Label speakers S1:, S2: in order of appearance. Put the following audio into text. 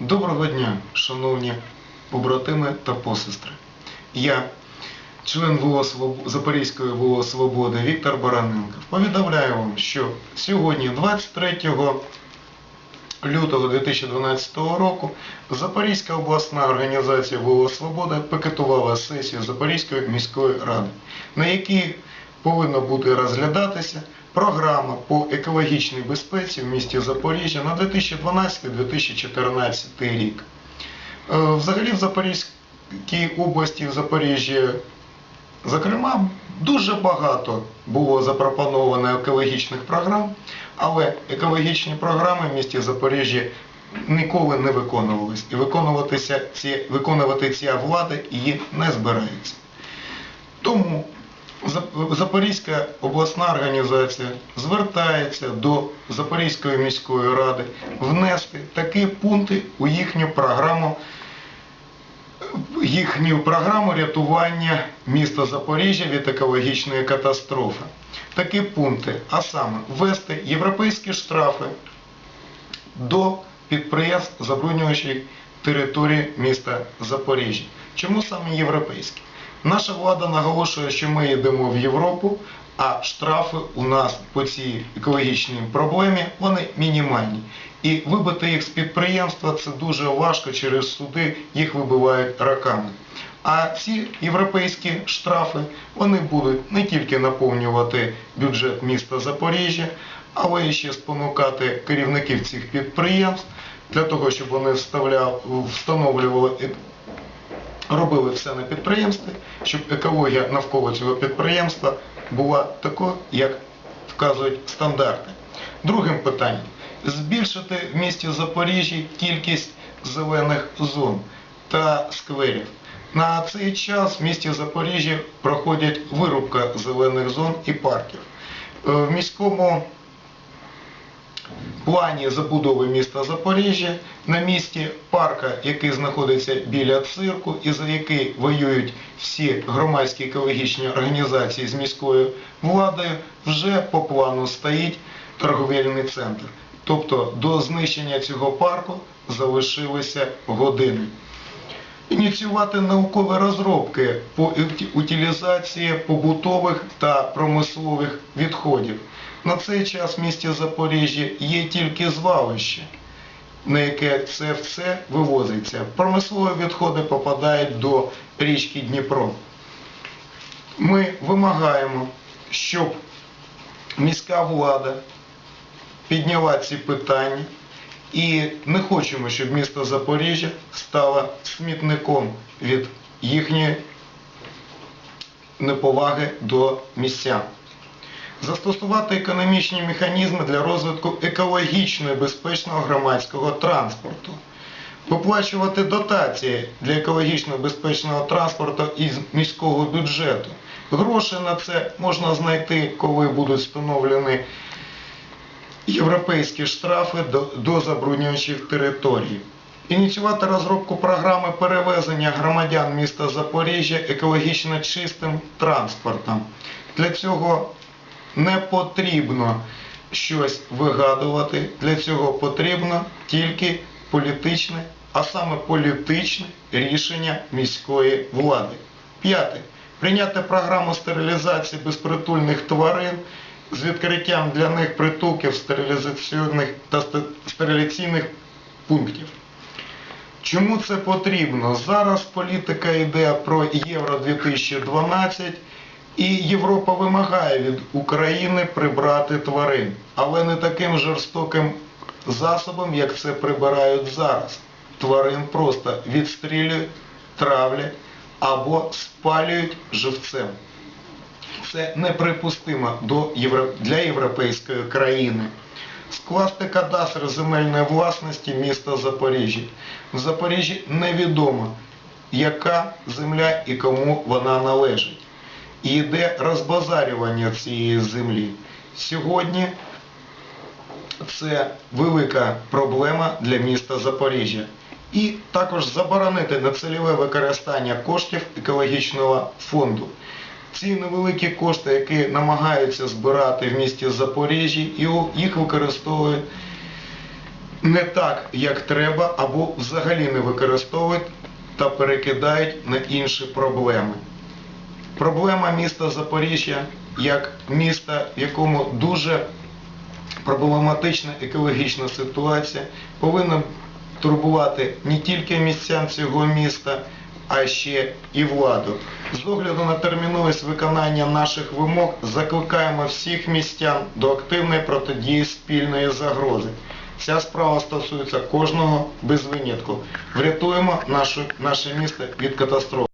S1: Доброго дня, шановні побратими та посестри. Я, член ВО «Своб- Запорізької ВО Свободи Віктор Бараненко, повідомляю вам, що сьогодні, 23 лютого 2012 року, Запорізька обласна організація ВО Свобода пикетувала сесію Запорізької міської ради, на якій повинна буде розглядатися програма по екологічній безпеці в місті Запоріжжя на 2012-2014 рік. Е, Взагалі в Запорізькій області, в Запоріжжі, зокрема, дуже багато було запропоновано екологічних програм, але екологічні програми в місті Запоріжжі ніколи не виконувались. І виконуватися ці, виконувати ця влада її не збирається. Тому Запорізька обласна організація звертається до Запорізької міської ради внести такі пункти у їхню програму їхню програму рятування міста Запоріжжя від екологічної катастрофи. Такі пункти, а саме ввести європейські штрафи до підприємств, забруднюючих території міста Запоріжжя. Чому саме європейські? Наша влада наголошує, що ми йдемо в Європу, а штрафи у нас по цій екологічній проблемі вони мінімальні. І вибити їх з підприємства це дуже важко через суди, їх вибивають роками. А ці європейські штрафи вони будуть не тільки наповнювати бюджет міста Запоріжжя, але і ще спонукати керівників цих підприємств для того, щоб вони встановлювали робили все на підприємстві, щоб екологія навколо цього підприємства була такою, як вказують стандарти. Другим питанням збільшити в місті Запоріжжі кількість зелених зон та скверів. На цей час в місті Запоріжжя проходять вирубка зелених зон і парків. Е, В міському плані забудови міста Запоріжжя на місці парка, який знаходиться біля цирку і за який воюють всі громадські екологічні організації з міською владою, вже по плану стоїть торговельний центр. Тобто до знищення цього парку залишилися години. Ініціювати наукові розробки по утилізації побутових та промислових відходів. На цей час в місті Запоріжжя є тільки звалище, на яке це все вивозиться. Промислові відходи попадають до річки Дніпро. Ми вимагаємо, щоб міська влада підняла ці питання і не хочемо, щоб місто Запоріжжя стало смітником від їхньої неповаги до містян. Застосувати економічні механізми для розвитку екологічно і безпечного громадського транспорту. Виплачувати дотації для екологічно безпечного транспорту із міського бюджету. Гроші на це можна знайти, коли будуть встановлені європейські штрафи до, забруднюючих територій. Ініціювати розробку програми перевезення громадян міста Запоріжжя екологічно чистим транспортом. Для цього не потрібно щось вигадувати, для цього потрібно тільки політичне, а саме політичне рішення міської влади. П'яте. Прийняти програму стерилізації безпритульних тварин з відкриттям для них притулків стерилізаційних та сте- стериляційних пунктів. Чому це потрібно? Зараз політика йде про Євро 2012 і Європа вимагає від України прибрати тварин, але не таким жорстоким засобом, як це прибирають зараз. Тварин просто відстрілюють, травлять або спалюють живцем. Це неприпустимо для європейської країни. Скласти кадастр земельної власності міста Запоріжжя. В Запоріжжі невідомо, яка земля і кому вона належить. І йде розбазарювання цієї землі. Сьогодні це велика проблема для міста Запоріжжя. І також заборонити нецільове використання коштів екологічного фонду. Ці невеликі кошти, які намагаються збирати в місті Запоріжжі, їх використовують не так, як треба, або взагалі не використовують та перекидають на інші проблеми. Проблема міста Запоріжжя як міста, в якому дуже проблематична екологічна ситуація, повинна турбувати не тільки містян цього міста, а ще і владу. З огляду на терміновість виконання наших вимог закликаємо всіх містян до активної протидії спільної загрози. Ця справа стосується кожного без винятку. Врятуємо нашу, наше місто від катастрофи.